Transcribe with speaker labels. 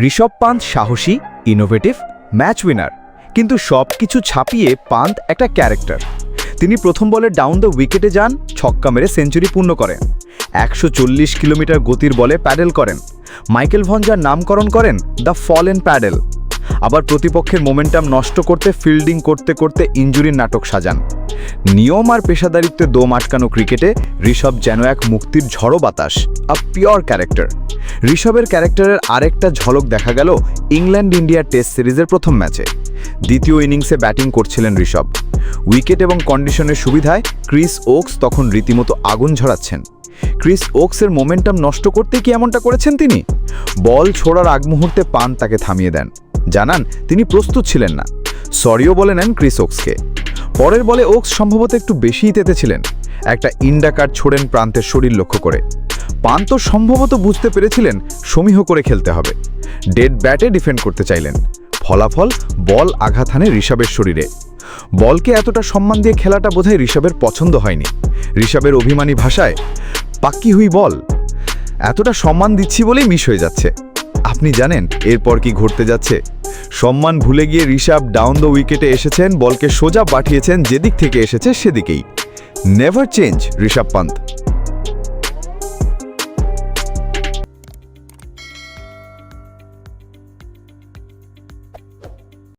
Speaker 1: ঋষভ পান্ত সাহসী innovative match winner কিন্তু সব কিছু ছাপিয়ে পান্ত একটা ক্যারেক্টার তিনি প্রথম বলে ডাউন দ্য উইকেটে যান, ছক্কা মেরে সেঞ্চুরি পূর্ণ করেন। একশো চল্লিশ কিলোমিটার গতির বলে প্যাডেল করেন। মাইকেল ভঞ্জার নামকরণ করেন দ্য ফল এন প্যাডেল আবার প্রতিপক্ষের মোমেন্টাম নষ্ট করতে ফিল্ডিং করতে করতে ইঞ্জুরির নাটক সাজান। নিয়ম আর পেশাদারিত্বে দোম আটকানো ক্রিকেটে ঋষভ যেন এক মুক্তির ঝড়ো বাতাস আ পিওর ক্যারেক্টার ঋষভের ক্যারেক্টারের আরেকটা ঝলক দেখা গেল ইংল্যান্ড ইন্ডিয়া টেস্ট সিরিজের প্রথম ম্যাচে। দ্বিতীয় ইনিংসে ব্যাটিং করছিলেন ঋষভ। উইকেট এবং কন্ডিশনের সুবিধায় ক্রিস ওকস তখন রীতিমতো আগুন ঝরাচ্ছেন। ক্রিস ওকসের মোমেন্টাম নষ্ট করতে কি এমনটা করেছেন তিনি? বল ছোড়ার আগ মুহূর্তে পান তাকে থামিয়ে দেন। জানান, তিনি প্রস্তুত ছিলেন না। সরিও বলে নেন ক্রিস ওকসকে। পরের বলে ওকস সম্ভবত একটু বেশিই তেতেছিলেন। একটা ইন্ডাকার ছোড়েন প্রান্তের শরীর লক্ষ্য করে। পান তো সম্ভবত বুঝতে পেরেছিলেন সমীহ করে খেলতে হবে। ডেড ব্যাটে ডিফেন্ড করতে চাইলেন। ফলাফল, বল আঘাত হানে ঋষভের শরীরে। বলকে এতটা সম্মান দিয়ে খেলাটা বোধহয় ঋষভের পছন্দ হয়নি। ঋষভের অভিমানী ভাষায়, পাক্কি হুই বল। এতটা সম্মান দিচ্ছি বলেই মিস হয়ে যাচ্ছে। আপনি জানেন, এরপর কি ঘটতে যাচ্ছে? সম্মান ভুলে গিয়ে ঋষভ ডাউন দ্য উইকেটে এসেছেন, বলকে সোজা পাঠিয়েছেন যেদিক থেকে এসেছে সেদিকেই। Never change, Rishabh Pant.